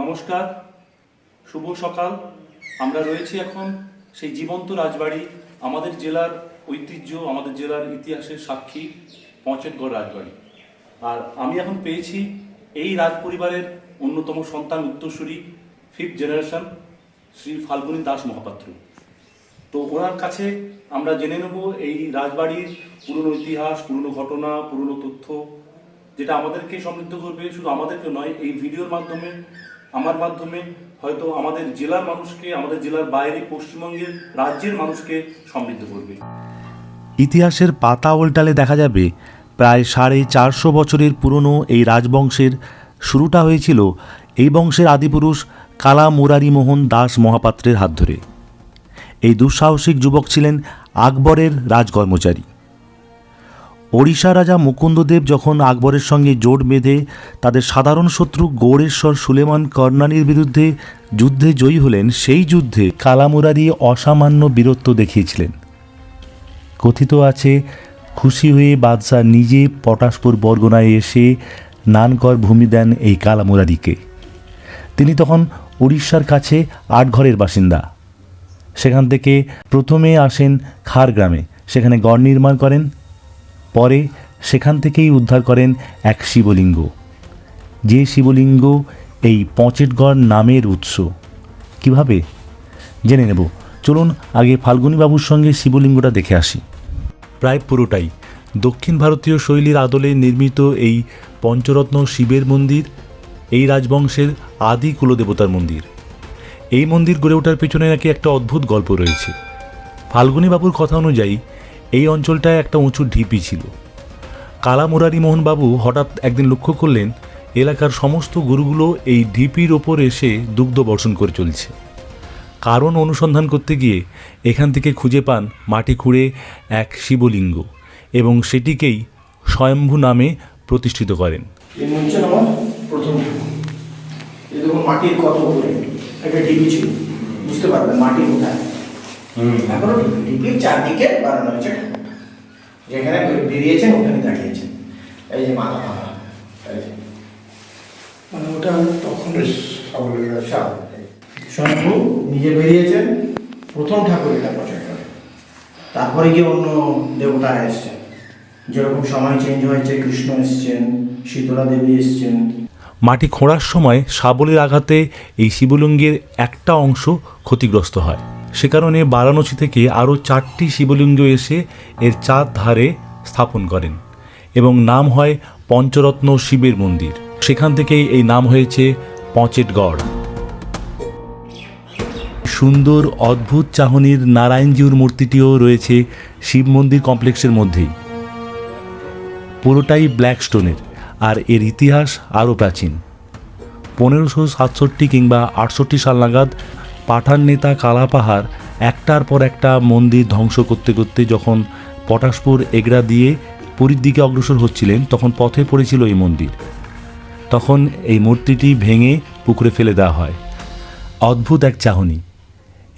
নমস্কার, শুভ সকাল। আমরা রয়েছি এখন সেই জীবন্ত রাজবাড়ি, আমাদের জেলার ঐতিহ্য, আমাদের জেলার ইতিহাসের সাক্ষী পঞ্চেটগড় রাজবাড়ি। আর আমি এখন পেয়েছি এই রাজ পরিবারের অন্যতম সন্তান উত্তরসূরি ফিফথ জেনারেশন শ্রী ফাল্গুনী দাস মহাপাত্র। তো ওনার কাছে আমরা জেনে নেব এই রাজবাড়ির পুরনো ইতিহাস, পুরনো ঘটনা, পুরনো তথ্য, যেটা আমাদেরকে সমৃদ্ধ করবে। শুধু আমাদেরকে নয়, এই ভিডিওর মাধ্যমে আমার মাধ্যমে হয়তো আমাদের জেলার মানুষকে, আমাদের জেলার বাইরে পশ্চিমবঙ্গের রাজ্যের মানুষকে সমৃদ্ধ করবে। ইতিহাসের পাতা উল্টালে দেখা যাবে, প্রায় সাড়ে চারশো বছরের পুরনো এই রাজবংশের শুরুটা হয়েছিল এই বংশের আদিপুরুষ কালা মুরারিমোহন দাস মহাপাত্রের হাত ধরে। এই দুঃসাহসিক যুবক ছিলেন আকবরের রাজকর্মচারী। ওড়িশা রাজা মুকুন্দদেব যখন আকবরের সঙ্গে জোট বেঁধে তাদের সাধারণ শত্রু গৌড়েশ্বর সুলেমান কর্ণানীর বিরুদ্ধে যুদ্ধে জয়ী হলেন, সেই যুদ্ধে কালামুরারি অসামান্য বীরত্ব দেখিয়েছিলেন। কথিত আছে, খুশি হয়ে বাদশাহ নিজে পটাশপুর বরগনায় এসে নানকর ভূমি দেন এই কালামুরারিকে তিনি তখন উড়িষ্যার কাছে আটঘরের বাসিন্দা। সেখান থেকে প্রথমে আসেন খার গ্রামে সেখানে গড় নির্মাণ করেন পরে সেখান থেকেই উদ্ধার করেন এক শিবলিঙ্গ। যে শিবলিঙ্গ এই পঁচেটগড় নামের উৎস। কীভাবে? জেনে নেব। চলুন আগে ফাল্গুনী বাবুর সঙ্গে শিবলিঙ্গটা দেখে আসি। প্রায় পুরোটাই। দক্ষিণ ভারতীয় শৈলীর আদলে নির্মিত এই পঞ্চরত্ন শিবের মন্দির, এই রাজবংশের আদি কুলদেবতার মন্দির। এই মন্দির গড়ে ওঠার পেছনে নাকি একটা অদ্ভুত গল্প রয়েছে। ফাল্গুনী বাবুর কথা অনুযায়ী এই অঞ্চলটায় একটা উঁচু ঢিপি ছিল। কালা মুরারি মোহন বাবু হঠাৎ একদিন লক্ষ্য করলেন, এলাকার সমস্ত গরুগুলো এই ঢিপির ওপর এসে দুগ্ধ বর্ষণ করে চলছে। কারণ অনুসন্ধান করতে গিয়ে এখান থেকে খুঁজে পান মাটি খুঁড়ে এক শিবলিঙ্গ এবং সেটিকেই স্বয়ম্ভু নামে প্রতিষ্ঠিত করেন। মাটির কত একটা ঢিপি ছিল। বুঝতে পারবেন মাটি কোথায়। এখনও চারদিকে বানানো হয়েছে। যেখানে বেরিয়েছেন ওখানে দাঁড়িয়েছেন। এই যে মাথা মাথা এই যে। মানে ওটা তখন স্বয়ংভু নিজে বেরিয়েছেন। প্রথম ঠাকুর এটা প্রচার করে। তারপরে গিয়ে অন্য দেবতারা এসছেন। যেরকম সময় চেঞ্জ হয়েছে কৃষ্ণ এসছেন শীতলা দেবী এসছেন। মাটি খোঁড়ার সময় শাবলের আঘাতে এই শিবলিঙ্গের একটা অংশ ক্ষতিগ্রস্ত হয়। সে কারণে বারাণসী থেকে আরও চারটি শিবলিঙ্গ এসে এর চার ধারে স্থাপন করেন এবং নাম হয় পঞ্চরত্ন শিবের মন্দির। সেখান থেকেই এই নাম হয়েছে পঁচেটগড়। সুন্দর, অদ্ভুত চাহনির নারায়ণজিউর মূর্তিটিও রয়েছে শিব মন্দির কমপ্লেক্সের মধ্যেই। পুরোটাই ব্ল্যাক স্টোনের, আর এর ইতিহাস আরও প্রাচীন। পনেরোশো সাতষট্টি কিংবা আটষট্টি সাল নাগাদ পাঠান নেতা কালাপাহাড় একটার পর একটা মন্দির ধ্বংস করতে করতে যখন পটাশপুর এগড়া দিয়ে পুরীর দিকে অগ্রসর হচ্ছিলেন, তখন পথে পড়েছিল এই মন্দির। তখন এই মূর্তিটি ভেঙে পুকুরে ফেলে দেওয়া হয়। অদ্ভুত এক চাহনি।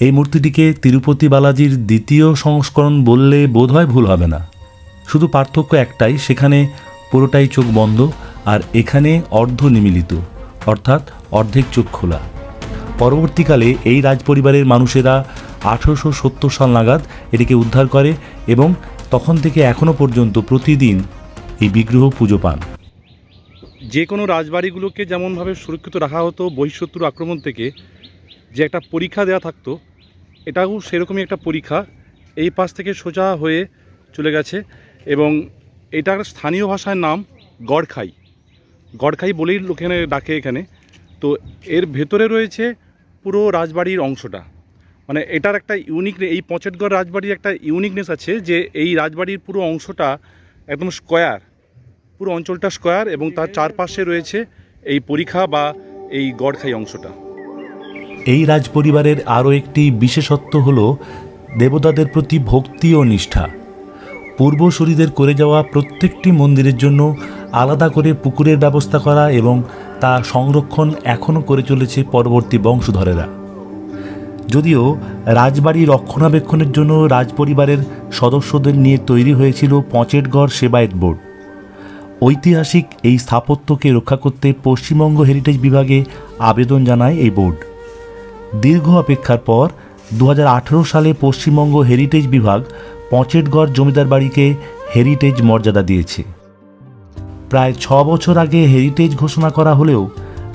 এই মূর্তিটিকে তিরুপতি বালাজির দ্বিতীয় সংস্করণ বললে বোধহয় ভুল হবে না। শুধু পার্থক্য একটাই, সেখানে পুরোটাই চোখ বন্ধ আর এখানে অর্ধ নিমিলিত, অর্থাৎ অর্ধেক চোখ খোলা। পরবর্তীকালে এই রাজপরিবারের মানুষেরা আঠেরোশো সত্তর সাল নাগাদ এটিকে উদ্ধার করে এবং তখন থেকে এখনও পর্যন্ত প্রতিদিন এই বিগ্রহ পুজো পান। যে কোনো রাজবাড়িগুলোকে যেমনভাবে সুরক্ষিত রাখা হতো বহিঃশত্রু আক্রমণ থেকে, যে একটা পরীক্ষা দেওয়া থাকতো, এটাও সেরকমই একটা পরীক্ষা। এই পাশ থেকে সোজা হয়ে চলে গেছে এবং এটার স্থানীয় ভাষার নাম গড়খাই। গড়খাই বলেই লোকেনে ডাকে এখানে। তো এর ভেতরে রয়েছে পুরো রাজবাড়ির অংশটা। মানে এটার একটা ইউনিক এই পঁচেটগড় রাজবাড়ির একটা ইউনিকনেস আছে যে এই রাজবাড়ির পুরো অংশটা একদম স্কোয়ার পুরো অঞ্চলটা স্কোয়ার এবং তার চারপাশে রয়েছে এই পরীক্ষা বা এই গড়খাই অংশটা। এই রাজপরিবারের আরও একটি বিশেষত্ব হল দেবতাদের প্রতি ভক্তি ও নিষ্ঠা। পূর্বসূরিদের করে যাওয়া প্রত্যেকটি মন্দিরের জন্য আলাদা করে পুকুরের ব্যবস্থা করা এবং তা সংরক্ষণ এখনও করে চলেছে পরবর্তী বংশধরেরা। যদিও রাজবাড়ি রক্ষণাবেক্ষণের জন্য রাজপরিবারের সদস্যদের নিয়ে তৈরি হয়েছিল পঁচেটগড় সেবায়েত বোর্ড। ঐতিহাসিক এই স্থাপত্যকে রক্ষা করতে পশ্চিমবঙ্গ হেরিটেজ বিভাগে আবেদন জানায় এই বোর্ড। দীর্ঘ অপেক্ষার পর দু হাজার আঠেরো সালে পশ্চিমবঙ্গ হেরিটেজ বিভাগ পঁচেটগড় জমিদার বাড়িকে হেরিটেজ মর্যাদা দিয়েছে। প্রায় ছ বছর আগে হেরিটেজ ঘোষণা করা হলেও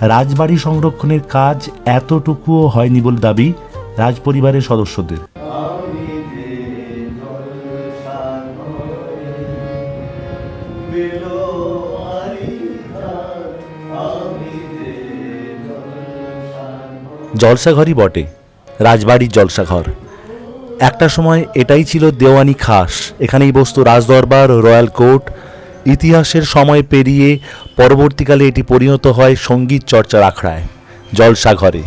রাজবাড়ি সংরক্ষণের কাজ এতটুকুও হয়নি বলে দাবি রাজপরিবারের সদস্যদের। জলসাঘরই বটে, রাজবাড়ির জলসাঘর। একটা সময় এটাই ছিল দেওয়ানি খাস। এখানেই বসতো রাজদরবার, রয়্যাল কোর্ট ইতিহাসের সময় পেরিয়ে পরবর্তীকালে এটি পরিণত হয় সংগীত চর্চার আখড়ায়, জলসাঘরে।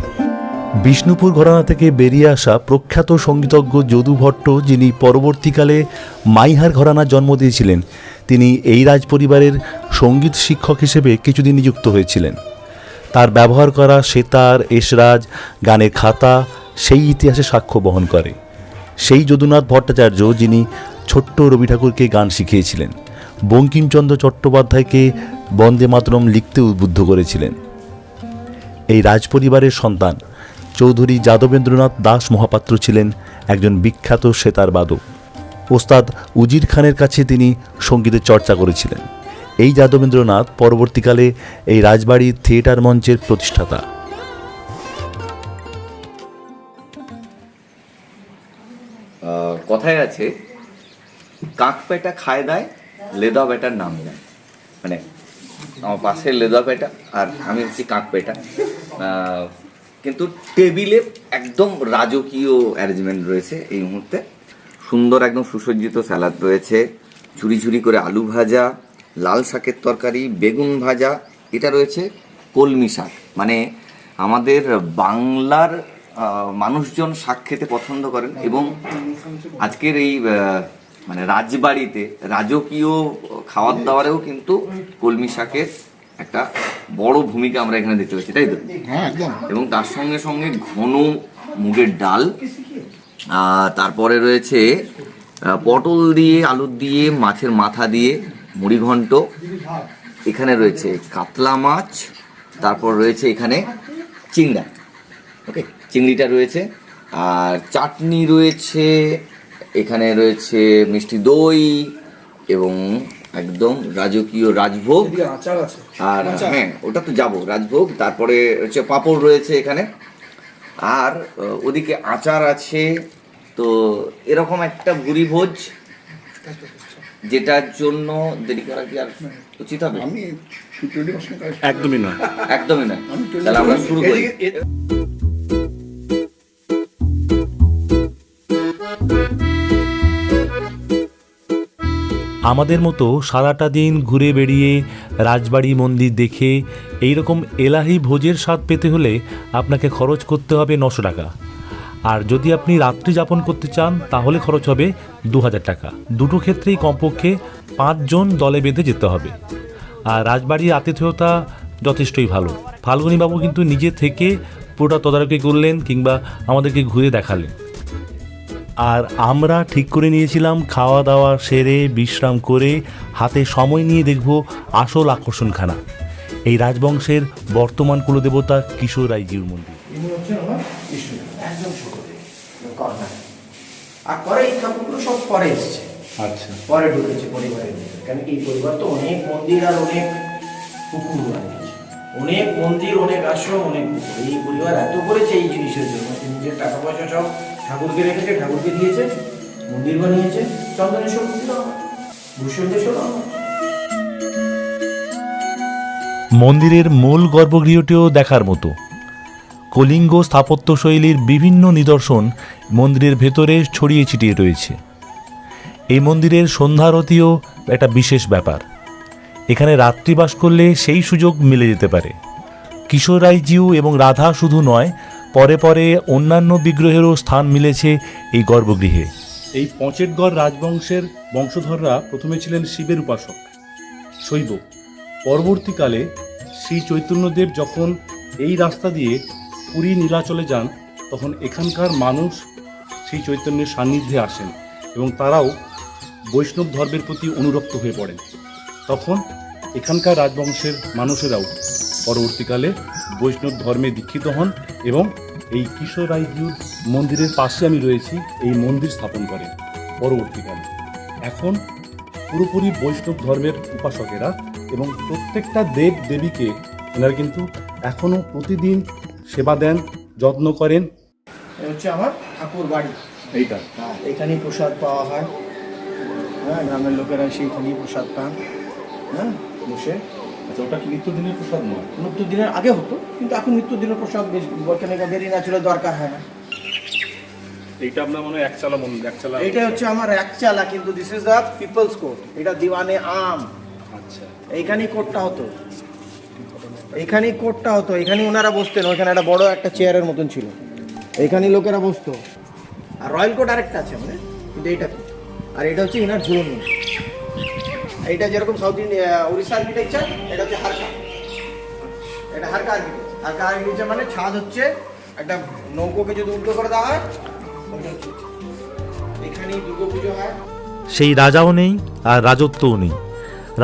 বিষ্ণুপুর ঘরানা থেকে বেরিয়ে আসা প্রখ্যাত সঙ্গীতজ্ঞ যদু ভট্ট যিনি পরবর্তীকালে মাইহার ঘরানার জন্ম দিয়েছিলেন, তিনি এই রাজপরিবারের সংগীত শিক্ষক হিসেবে কিছুদিন নিযুক্ত হয়েছিলেন। তার ব্যবহার করা সেতার, এসরাজ, গানের খাতা সেই ইতিহাসে সাক্ষ্য বহন করে। সেই যদুনাথ ভট্টাচার্য যিনি ছোট্ট রবি ঠাকুরকে গান শিখিয়েছিলেন। বঙ্কিমচন্দ্র চট্টোপাধ্যায়কে বন্দে মাতরম লিখতে উদ্বুদ্ধ করেছিলেন। এই রাজপরিবারের সন্তান চৌধুরী যাদবেন্দ্রনাথ দাস মহাপাত্র ছিলেন একজন বিখ্যাত সেতার বাদক। ওস্তাদ উজির খানের কাছে তিনি সঙ্গীতের চর্চা করেছিলেন। এই যাদবেন্দ্রনাথ পরবর্তীকালে এই রাজবাড়ির থিয়েটার মঞ্চের প্রতিষ্ঠাতা। কথায় আছে, কাক পেটা খায় দেয় লেদা বেটার নাম দেয় মানে আমার পাশে লেদা পেটা আর আমি হচ্ছি কাক পেটা কিন্তু টেবিলে একদম রাজকীয় অ্যারেঞ্জমেন্ট রয়েছে এই মুহূর্তে। সুন্দর একদম সুসজ্জিত স্যালাড রয়েছে। ঝুরি ঝুরি করে আলু ভাজা, লাল শাকের তরকারি, বেগুন ভাজা, এটা রয়েছে কলমি শাক। মানে আমাদের বাংলার মানুষজন শাক খেতে পছন্দ করেন এবং আজকের এই মানে রাজবাড়িতে রাজকীয় খাওয়ার দাওয়ারেও কিন্তু কলমি শাকের একটা বড় ভূমিকা আমরা এখানে দেখতে পাচ্ছি তাই তো? এবং তার সঙ্গে সঙ্গে ঘন মুগের ডাল তারপরে রয়েছে পটল দিয়ে আলু দিয়ে মাছের মাথা দিয়ে মুড়ি ঘন্ট এখানে রয়েছে কাতলা মাছ তারপর রয়েছে এখানে চিংড়া ওকে? চিংড়িটা রয়েছে আর চাটনি রয়েছে এখানে রয়েছে মিষ্টি দই এবং একদম রাজকীয় রাজভোগ। আচার আছে। আর হ্যাঁ ওটা তো যাব রাজভোগ। তারপরে হচ্ছে পাঁপড় রয়েছে এখানে। আর ওদিকে আচার আছে। তো এরকম একটা ভুরি ভোজ যেটার জন্য দেরি করা কি আর উচিত হবে? একদমই নয়। একদমই নয়। তাহলে আমরা শুরু করি। আমাদের মতো সারাটা দিন ঘুরে বেড়িয়ে রাজবাড়ি মন্দির দেখে এই রকম এলাহি ভোজের স্বাদ পেতে হলে আপনাকে খরচ করতে হবে নশো টাকা। আর যদি আপনি রাত্রি যাপন করতে চান, তাহলে খরচ হবে দু হাজার টাকা। দুটো ক্ষেত্রেই কমপক্ষে পাঁচজন দলে বেঁধে যেতে হবে। আর রাজবাড়ির আতিথেয়তা যথেষ্টই ভালো। ফাল্গুনীবাবু কিন্তু নিজে থেকে পুরোটা তদারকি করলেন কিংবা আমাদেরকে ঘুরে দেখালেন। আর আমরা ঠিক করে নিয়েছিলাম খাওয়া দাওয়া সেরে বিশ্রাম করে হাতে সময় নিয়ে দেখব আসল আকর্ষণখানা। এই রাজবংশের বর্তমান কুলদেবতা কিশোর রায়জিউর মন্দির। ইনি হচ্ছেন আমার বিষ্ণু একদম ছোটতে আর পরে এই ঠাকুরগুলো সব পরে এসছে। আচ্ছা। পরে ঢুকেছে পরিবারের কেন কি এই পরিবার তো অনেক মন্দির আর অনেক পুকুর বানিয়েছে অনেক মন্দির, অনেক আশ্রম, অনেক এই পরিবার এত করেছে এই জিনিসের জন্য। নিজের টাকা পয়সা সব ঠাকুরকে রেখেছে, ঠাকুরকে দিয়েছে, মন্দির বানিয়েছে চন্দনেশ্বর মন্দির ভূষণেশ্বর মন্দিরের মূল গর্ভগৃহটিও দেখার মতো। কলিঙ্গ স্থাপত্য শৈলীর বিভিন্ন নিদর্শন মন্দিরের ভেতরে ছড়িয়ে ছিটিয়ে রয়েছে। এই মন্দিরের সন্ধ্যারতিও একটা বিশেষ ব্যাপার। এখানে রাত্রিবাস করলে সেই সুযোগ মিলে যেতে পারে। কিশোর রায়জিউ এবং রাধা শুধু নয়, পরে পরে অন্যান্য বিগ্রহেরও স্থান মিলেছে এই গর্ভগৃহে। এই পঁচেটগড় রাজবংশের বংশধররা প্রথমে ছিলেন শিবের উপাসক, শৈব। পরবর্তীকালে শ্রী চৈতন্যদেব যখন এই রাস্তা দিয়ে পুরী নীলাচলে যান, তখন এখানকার মানুষ শ্রী চৈতন্যের সান্নিধ্যে আসেন এবং তারাও বৈষ্ণব ধর্মের প্রতি অনুরক্ত হয়ে পড়েন। তখন এখানকার রাজবংশের মানুষেরাও পরবর্তীকালে বৈষ্ণব ধর্মে দীক্ষিত হন এবং এই কিশোর রায়জিউর মন্দিরের পাশে আমি রয়েছি এই মন্দির স্থাপন করেন পরবর্তীকালে। এখন পুরোপুরি বৈষ্ণব ধর্মের উপাসকেরা এবং প্রত্যেকটা দেব দেবীকে এনারা কিন্তু এখনও প্রতিদিন সেবা দেন যত্ন করেন। হচ্ছে আমার ঠাকুর বাড়ি। এইটা। হ্যাঁ এখানেই প্রসাদ পাওয়া হয়। হ্যাঁ গ্রামের লোকেরা সেইখানেই প্রসাদ পান। হ্যাঁ বসে। আচ্ছা ওটা কি নিত্যদিনের প্রসাদ নয়? নিত্যদিনের আগে হতো কিন্তু এখন নিত্যদিনের প্রসাদ বেশ বৈজ্ঞানিক দেরি না ছিল দরকার হয় না। এইটা আপনার মনে হয় একচালা মন্দির একচালা এইটা হচ্ছে আমার একচালা কিন্তু this is the people's court এটা দিওয়ানে আম। আচ্ছা। এইখানেই কোর্টটা হতো। এইখানেই কোর্টটা হতো। এখানেই ওনারা বসতেন ওইখানে একটা বড় একটা চেয়ারের মতন ছিল। এইখানেই লোকেরা বসতো। আর রয়্যাল কোর্ট আরেকটা আছে মানে কিন্তু এইটা আর এটা হচ্ছে ইনার ঝুলন। এইটা যেরকম সাউথ ইন্ডিয়া উড়িষ্যা আর্কিটেকচার এটা হচ্ছে হারকা। এটা হারকা আর্কিটেকচার হারকা আর্কিটেকচার মানে ছাদ হচ্ছে, একটা নৌকোকে যদি উল্টো করে দেওয়া হয় এখানেই দুর্গা হয়। সেই রাজাও নেই আর রাজত্বও নেই।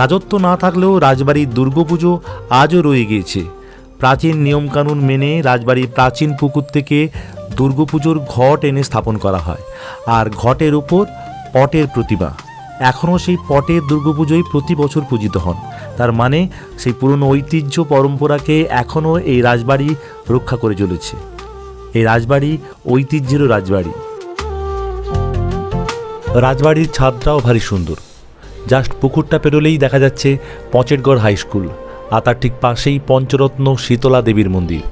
রাজত্ব না থাকলেও রাজবাড়ির দুর্গাপুজো আজও রয়ে গিয়েছে। প্রাচীন নিয়মকানুন মেনে রাজবাড়ির প্রাচীন পুকুর থেকে দুর্গাপুজোর ঘট এনে স্থাপন করা হয়। আর ঘটের উপর পটের প্রতিমা। এখনও সেই পটে দুর্গাপুজোই প্রতি বছর পূজিত হন। তার মানে সেই পুরনো ঐতিহ্য পরম্পরাকে এখনও এই রাজবাড়ি রক্ষা করে চলেছে। এই রাজবাড়ি ঐতিহ্যেরও রাজবাড়ি। রাজবাড়ির ছাদটাও ভারী সুন্দর। জাস্ট পুকুরটা পেরোলেই দেখা যাচ্ছে পঁচেরগড় হাই স্কুল, আর তার ঠিক পাশেই পঞ্চরত্ন শীতলা দেবীর মন্দির।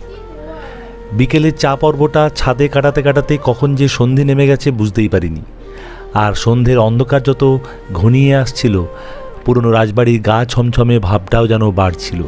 বিকেলের চা পর্বটা ছাদে কাটাতে কাটাতে কখন যে সন্ধে নেমে গেছে বুঝতেই পারিনি। আর সন্ধ্যের অন্ধকার যত ঘনিয়ে আসছিল পুরনো রাজবাড়ির গা ছমছমে ভাবটাও যেন বাড়ছিল।